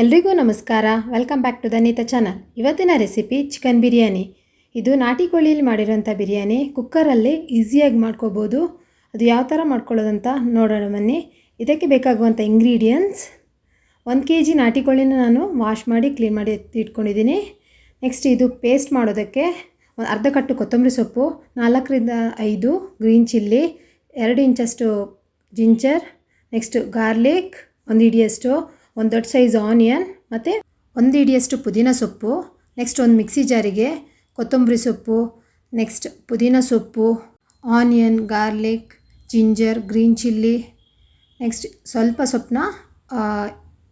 ಎಲ್ರಿಗೂ ನಮಸ್ಕಾರ. Welcome back to the Neetha channel ಇವತ್ತಿನ ರೆಸಿಪಿ ಚಿಕನ್ ಬಿರಿಯಾನಿ. ಇದು ನಾಟಿ ಕೋಳಿಯಲ್ಲಿ ಮಾಡಿರೋಂಥ ಬಿರಿಯಾನಿ. ಕುಕ್ಕರಲ್ಲಿ ಈಸಿಯಾಗಿ ಮಾಡ್ಕೋಬೋದು. ಅದು ಯಾವ ಥರ ಮಾಡ್ಕೊಳ್ಳೋದಂತ ನೋಡೋಣ ಬನ್ನಿ. ಇದಕ್ಕೆ ಬೇಕಾಗುವಂಥ ಇಂಗ್ರೀಡಿಯೆಂಟ್ಸ್ ಒಂದು ಕೆ ಜಿ ನಾಟಿ ಕೋಳಿನ ನಾನು ವಾಶ್ ಮಾಡಿ ಕ್ಲೀನ್ ಮಾಡಿ ಇಟ್ಕೊಂಡಿದ್ದೀನಿ. ನೆಕ್ಸ್ಟ್ ಇದು ಪೇಸ್ಟ್ ಮಾಡೋದಕ್ಕೆ ಒಂದು ಅರ್ಧ ಕಟ್ಟು ಕೊತ್ತಂಬರಿ ಸೊಪ್ಪು, ನಾಲ್ಕರಿಂದ ಐದು ಗ್ರೀನ್ ಚಿಲ್ಲಿ ಎರಡು ಇಂಚಷ್ಟು ಜಿಂಜರ್ ನೆಕ್ಸ್ಟು ಗಾರ್ಲಿಕ್ ಒಂದು ಹಿಡಿಯಷ್ಟು ಒಂದು ದೊಡ್ಡ ಸೈಜ್ ಆನಿಯನ್, ಮತ್ತು ಒಂದು ಹಿಡಿಯಷ್ಟು ಪುದೀನ ಸೊಪ್ಪು, ನೆಕ್ಸ್ಟ್ ಒಂದು ಮಿಕ್ಸಿ ಜಾರಿಗೆ ಕೊತ್ತಂಬರಿ ಸೊಪ್ಪು, ನೆಕ್ಸ್ಟ್ ಪುದೀನ ಸೊಪ್ಪು, onion, garlic, ginger, green chilli, next ಸ್ವಲ್ಪ ಸೊಪ್ಪನ್ನ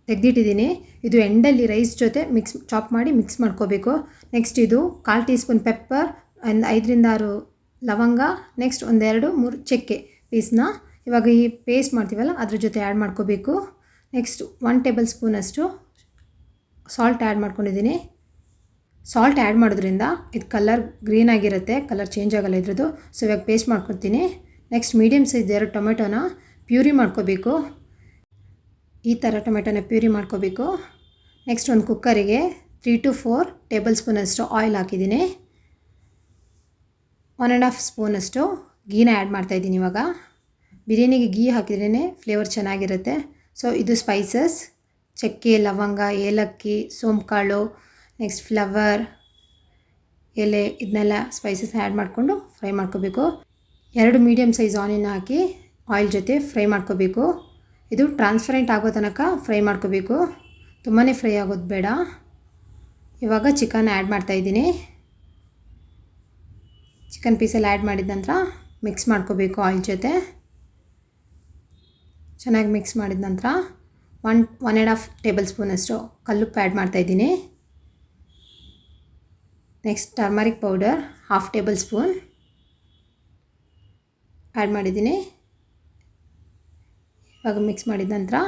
ತೆಗೆದಿಟ್ಟಿದ್ದೀನಿ. ಇದು ಎಂಡಲ್ಲಿ ರೈಸ್ ಜೊತೆ ಮಿಕ್ಸ್, ಚಾಪ್ ಮಾಡಿ ಮಿಕ್ಸ್ ಮಾಡ್ಕೋಬೇಕು. ನೆಕ್ಸ್ಟ್ ಇದು ಕಾಲು ಟೀ ಸ್ಪೂನ್ ಪೆಪ್ಪರ್ ಒಂದು ಐದರಿಂದ ಆರು ಲವಂಗ, ನೆಕ್ಸ್ಟ್ ಒಂದೆರಡು ಮೂರು ಚಕ್ಕೆ ಪೀಸ್ನ. ಇವಾಗ ಈ ಪೇಸ್ಟ್ ಮಾಡ್ತೀವಲ್ಲ, ಅದ್ರ ಜೊತೆ ಆ್ಯಡ್ ಮಾಡ್ಕೋಬೇಕು. ನೆಕ್ಸ್ಟ್ ಒನ್ ಟೇಬಲ್ ಸ್ಪೂನಷ್ಟು ಸಾಲ್ಟ್ ಆ್ಯಡ್ ಮಾಡ್ಕೊಂಡಿದ್ದೀನಿ. ಸಾಲ್ಟ್ ಆ್ಯಡ್ ಮಾಡೋದ್ರಿಂದ ಇದು ಕಲರ್ ಗ್ರೀನ್ ಆಗಿರುತ್ತೆ ಕಲರ್ ಚೇಂಜ್ ಆಗಲ್ಲ ಇದ್ರದ್ದು. ಸೊ ಇವಾಗ ಪೇಸ್ಟ್ ಮಾಡ್ಕೊಡ್ತೀನಿ. ನೆಕ್ಸ್ಟ್ ಮೀಡಿಯಮ್ ಸೈಜ್ ಎರಡು ಟೊಮೆಟೊನ ಪ್ಯೂರಿ ಮಾಡ್ಕೋಬೇಕು. ಈ ಥರ ಟೊಮೆಟೊನ ಪ್ಯೂರಿ ಮಾಡ್ಕೋಬೇಕು. ನೆಕ್ಸ್ಟ್ ಒಂದು ಕುಕ್ಕರಿಗೆ ತ್ರೀ ಟು ಫೋರ್ ಟೇಬಲ್ ಸ್ಪೂನಷ್ಟು ಆಯಿಲ್ ಹಾಕಿದ್ದೀನಿ. ಒನ್ ಆ್ಯಂಡ್ ಹಾಫ್ ಸ್ಪೂನಷ್ಟು ಗೀನ ಆ್ಯಡ್ ಮಾಡ್ತಾಯಿದ್ದೀನಿ ಇವಾಗ. ಬಿರಿಯಾನಿಗೆ ಗೀ ಹಾಕಿದ್ರೇ ಫ್ಲೇವರ್ ಚೆನ್ನಾಗಿರುತ್ತೆ. ಸೊ ಇದು ಸ್ಪೈಸಸ್ ಚಕ್ಕೆ, ಲವಂಗ, ಏಲಕ್ಕಿ ಸೋಂಕಾಳು ನೆಕ್ಸ್ಟ್ ಫ್ಲವರ್ ಎಲೆ, ಇದನ್ನೆಲ್ಲ ಸ್ಪೈಸಸ್ ಆ್ಯಡ್ ಮಾಡಿಕೊಂಡು ಫ್ರೈ ಮಾಡ್ಕೋಬೇಕು. ಎರಡು ಮೀಡಿಯಮ್ ಸೈಜ್ ಆನಿಯನ್ ಹಾಕಿ ಆಯಿಲ್ ಜೊತೆ ಫ್ರೈ ಮಾಡ್ಕೋಬೇಕು. ಇದು ಟ್ರಾನ್ಸ್ಪರೆಂಟ್ ಆಗೋ ತನಕ ಫ್ರೈ ಮಾಡ್ಕೋಬೇಕು. ತುಂಬಾ ಫ್ರೈ ಆಗೋದು ಬೇಡ. ಇವಾಗ ಚಿಕನ್ ಆ್ಯಡ್ ಮಾಡ್ತಾಯಿದ್ದೀನಿ ಚಿಕನ್ ಪೀಸಲ್ಲಿ ಆ್ಯಡ್ ಮಾಡಿದ ನಂತರ ಮಿಕ್ಸ್ ಮಾಡ್ಕೋಬೇಕು ಆಯಿಲ್ ಜೊತೆ. ಚೆನ್ನಾಗಿ ಮಿಕ್ಸ್ ಮಾಡಿದ ನಂತರ one one and half table ಸ್ಪೂನಷ್ಟು ಕಲ್ಲುಪ್ಪು ಆ್ಯಡ್ ಮಾಡ್ತಾಯಿದ್ದೀನಿ next turmeric powder half table spoon add ಮಾಡಿದ್ದೀನಿ. ಇವಾಗ ಮಿಕ್ಸ್ ಮಾಡಿದ ನಂತರ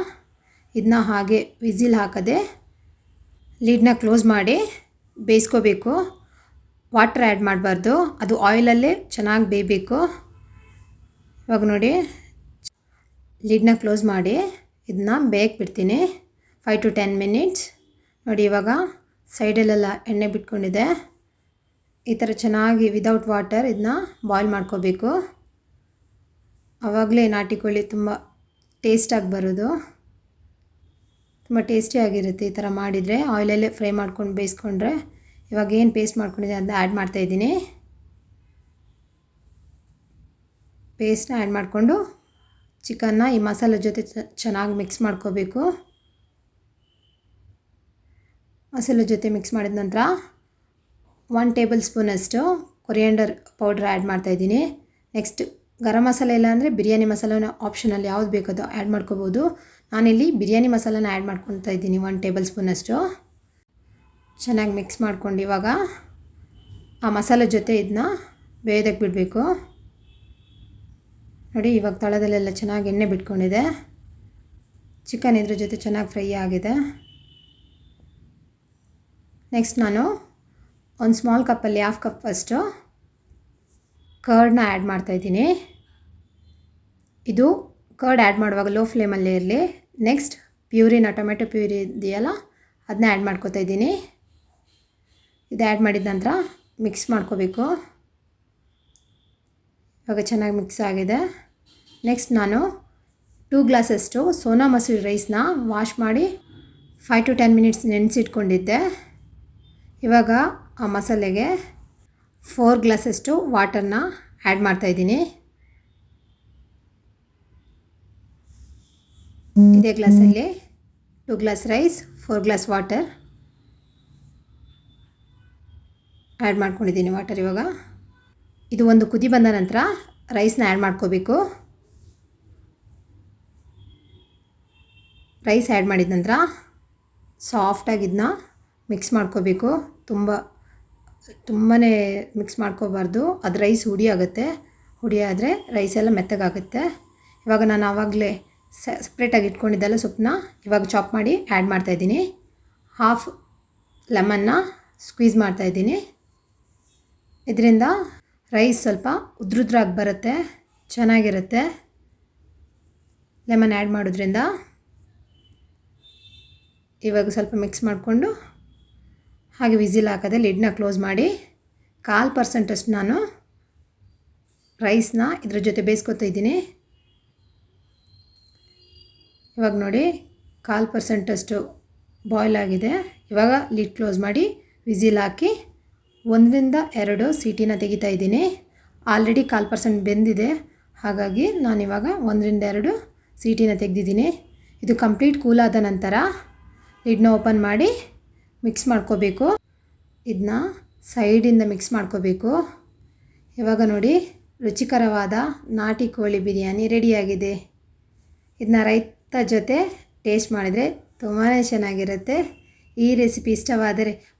ಇದನ್ನ ಹಾಗೆ ವಿಸಿಲ್ ಹಾಕದೆ ಲೀಡ್ನ ಕ್ಲೋಸ್ ಮಾಡಿ ಬೇಯಿಸ್ಕೋಬೇಕು. ವಾಟರ್ ಆ್ಯಡ್ ಮಾಡಬಾರ್ದು. ಅದು ಆಯಿಲಲ್ಲೇ ಚೆನ್ನಾಗಿ ಬೇಯಬೇಕು. ಇವಾಗ ನೋಡಿ ಲಿಡ್ನ ಕ್ಲೋಸ್ ಮಾಡಿ ಇದನ್ನ ಬೇಕ್ ಬಿಡ್ತೀನಿ. ಫೈವ್ ಟು ಟೆನ್ ಮಿನಿಟ್ಸ್ ನೋಡಿ ಇವಾಗ ಸೈಡಲ್ಲೆಲ್ಲ ಎಣ್ಣೆ ಬಿಟ್ಕೊಂಡಿದೆ. ಈ ಥರ ಚೆನ್ನಾಗಿ ವಿದೌಟ್ ವಾಟರ್ ಇದನ್ನ ಬಾಯ್ಲ್ ಮಾಡ್ಕೋಬೇಕು. ಆವಾಗಲೇ ನಾಟಿ ಕೋಳಿ ತುಂಬ ಟೇಸ್ಟಾಗಿ ಬರೋದು. ತುಂಬ ಟೇಸ್ಟಿಯಾಗಿರುತ್ತೆ ಈ ಥರ ಮಾಡಿದರೆ. ಆಯಿಲಲ್ಲೇ ಫ್ರೈ ಮಾಡ್ಕೊಂಡು ಬೇಯಿಸ್ಕೊಂಡ್ರೆ ಇವಾಗ ಏನು ಪೇಸ್ಟ್ ಮಾಡ್ಕೊಂಡಿದೆ ಅದನ್ನ ಆ್ಯಡ್ ಮಾಡ್ತಾಯಿದ್ದೀನಿ ಪೇಸ್ಟ್ನ ಆ್ಯಡ್ ಮಾಡಿಕೊಂಡು ಚಿಕನ್ನ ಈ ಮಸಾಲೆ ಜೊತೆ ಚೆನ್ನಾಗಿ ಮಿಕ್ಸ್ ಮಾಡ್ಕೋಬೇಕು. ಮಸಾಲೆ ಜೊತೆ ಮಿಕ್ಸ್ ಮಾಡಿದ ನಂತರ ಒನ್ ಟೇಬಲ್ ಸ್ಪೂನಷ್ಟು ಕೊರಿಯಾಂಡರ್ ಪೌಡ್ರ್ ಆ್ಯಡ್ ಮಾಡ್ತಾಯಿದ್ದೀನಿ ನೆಕ್ಸ್ಟ್ ಗರಂ ಮಸಾಲೆ ಇಲ್ಲ ಅಂದರೆ ಬಿರಿಯಾನಿ ಮಸಾಲೆನ ಆಪ್ಷನಲ್ಲಿ ಯಾವ್ದು ಬೇಕೋ ಆ್ಯಡ್ ಮಾಡ್ಕೋಬೋದು. ನಾನಿಲ್ಲಿ ಬಿರಿಯಾನಿ ಮಸಾಲನ ಆ್ಯಡ್ ಮಾಡ್ಕೊತಾ ಇದ್ದೀನಿ ಒನ್ ಟೇಬಲ್ ಸ್ಪೂನಷ್ಟು ಚೆನ್ನಾಗಿ ಮಿಕ್ಸ್ ಮಾಡ್ಕೊಂಡು ಇವಾಗ ಆ ಮಸಾಲೆ ಜೊತೆ ಇದನ್ನ ಬೇಯೋದಕ್ಕೆ ಬಿಡಬೇಕು. ನೋಡಿ, ಇವಾಗ ತಳದಲ್ಲೆಲ್ಲ ಚೆನ್ನಾಗಿ ಎಣ್ಣೆ ಬಿಟ್ಕೊಂಡಿದೆ. ಚಿಕನ್ ಇದ್ರ ಜೊತೆ ಚೆನ್ನಾಗಿ ಫ್ರೈ ಆಗಿದೆ. ನೆಕ್ಸ್ಟ್ ನಾನು ಒಂದು ಸ್ಮಾಲ್ ಕಪ್ಪಲ್ಲಿ ಹಾಫ್ ಕಪ್ ಫಸ್ಟು ಕರ್ಡನ್ನ ಆ್ಯಡ್ ಮಾಡ್ತಾಯಿದ್ದೀನಿ ಇದು ಕರ್ಡ್ ಆ್ಯಡ್ ಮಾಡುವಾಗ ಲೋ ಫ್ಲೇಮಲ್ಲೇ ಇರಲಿ. ನೆಕ್ಸ್ಟ್ ಪ್ಯೂರಿನ ಟೊಮೆಟೊ ಪ್ಯೂರಿ ಇದೆಯಲ್ಲ ಅದನ್ನ ಆ್ಯಡ್ ಮಾಡ್ಕೋತಾ ಇದ್ದೀನಿ. ಇದು ಆ್ಯಡ್ ಮಾಡಿದ ನಂತರ ಮಿಕ್ಸ್ ಮಾಡ್ಕೋಬೇಕು. ಇವಾಗ ಚೆನ್ನಾಗಿ ಮಿಕ್ಸ್ ಆಗಿದೆ. ನೆಕ್ಸ್ಟ್ ನಾನು ಟೂ ಗ್ಲಾಸಷ್ಟು ಸೋನಾ ಮಸೂರಿ ರೈಸ್ನ ವಾಶ್ ಮಾಡಿ ಫೈವ್ ಟು ಟೆನ್ ಮಿನಿಟ್ಸ್ ನೆನೆಸಿಟ್ಕೊಂಡಿದ್ದೆ. ಇವಾಗ ಆ ಮಸಾಲೆಗೆ ಫೋರ್ ಗ್ಲಾಸಷ್ಟು ವಾಟರ್ನ ಆ್ಯಡ್ ಮಾಡ್ತಾಯಿದ್ದೀನಿ ಇದೇ ಗ್ಲಾಸಲ್ಲಿ two glass rice four glass water add ಮಾಡ್ಕೊಂಡಿದ್ದೀನಿ ವಾಟರ್ ಇವಾಗ. ಇದು ಒಂದು ಕುದಿ ಬಂದ ನಂತರ ರೈಸ್ನ ಆ್ಯಡ್ ಮಾಡ್ಕೋಬೇಕು. ರೈಸ್ ಆ್ಯಡ್ ಮಾಡಿದ ನಂತರ ಸಾಫ್ಟಾಗಿ ಇದನ್ನ ಮಿಕ್ಸ್ ಮಾಡ್ಕೋಬೇಕು. ತುಂಬ ತುಂಬಾ ಮಿಕ್ಸ್ ಮಾಡ್ಕೋಬಾರ್ದು. ಅದು ರೈಸ್ ಹುಡಿ ಆಗುತ್ತೆ. ಹುಡಿ ಆದರೆ ರೈಸ್ ಎಲ್ಲ ಮೆತ್ತಗಾಗುತ್ತೆ. ಇವಾಗ ನಾನು ಆವಾಗಲೇ ಸಪ್ರೇಟಾಗಿ ಇಟ್ಕೊಂಡಿದ್ದೆಲ್ಲ ಸೊಪ್ಪನ್ನ ಇವಾಗ ಚಾಪ್ ಮಾಡಿ ಆ್ಯಡ್ ಮಾಡ್ತಾಯಿದ್ದೀನಿ ಹಾಫ್ ಲೆಮನ್ನ ಸ್ಕ್ವೀಸ್ ಮಾಡ್ತಾಯಿದ್ದೀನಿ ಇದರಿಂದ ರೈಸ್ ಸ್ವಲ್ಪ ಉದ್ರುದ್ರಾಗಿ ಬರುತ್ತೆ, ಚೆನ್ನಾಗಿರುತ್ತೆ. ಲೆಮನ್ ಆ್ಯಡ್ ಮಾಡೋದ್ರಿಂದ ಇವಾಗ ಸ್ವಲ್ಪ ಮಿಕ್ಸ್ ಮಾಡಿಕೊಂಡು ಹಾಗೆ ವಿಸಿಲ್ ಹಾಕದೆ ಲಿಡ್ನ ಕ್ಲೋಸ್ ಮಾಡಿ ಕಾಲು ಪರ್ಸೆಂಟಷ್ಟು ನಾನು ರೈಸ್ನ ಇದ್ರ ಜೊತೆ ಬೇಯಿಸ್ಕೊತಾ ಇದ್ದೀನಿ. ಇವಾಗ ನೋಡಿ ಕಾಲು ಪರ್ಸೆಂಟಷ್ಟು ಬಾಯ್ಲ್ ಆಗಿದೆ. ಇವಾಗ ಲಿಡ್ ಕ್ಲೋಸ್ ಮಾಡಿ ವಿಸಿಲ್ ಹಾಕಿ ಒಂದರಿಂದ ಎರಡು ಸೀಟಿನ ತೆಗಿತಾ ಇದ್ದೀನಿ. ಆಲ್ರೆಡಿ ಕಾಲು ಪರ್ಸೆಂಟ್ ಬೆಂದಿದೆ. ಹಾಗಾಗಿ ನಾನಿವಾಗ ಒಂದರಿಂದ ಎರಡು ಸೀಟಿನ ತೆಗೆದಿದ್ದೀನಿ. ಇದು ಕಂಪ್ಲೀಟ್ ಕೂಲ್ ಆದ ನಂತರ ಲಿಡ್ನ ಓಪನ್ ಮಾಡಿ ಮಿಕ್ಸ್ ಮಾಡ್ಕೋಬೇಕು. ಇದನ್ನ ಸೈಡಿಂದ ಮಿಕ್ಸ್ ಮಾಡ್ಕೋಬೇಕು. ಇವಾಗ ನೋಡಿ, ರುಚಿಕರವಾದ ನಾಟಿ ಕೋಳಿ ಬಿರಿಯಾನಿ ರೆಡಿಯಾಗಿದೆ. ಇದನ್ನ ರೈತ ಜೊತೆ ಟೇಸ್ಟ್ ಮಾಡಿದರೆ ತುಂಬಾ ಚೆನ್ನಾಗಿರುತ್ತೆ. ಈ ರೆಸಿಪಿ ಇಷ್ಟವಾದರೆ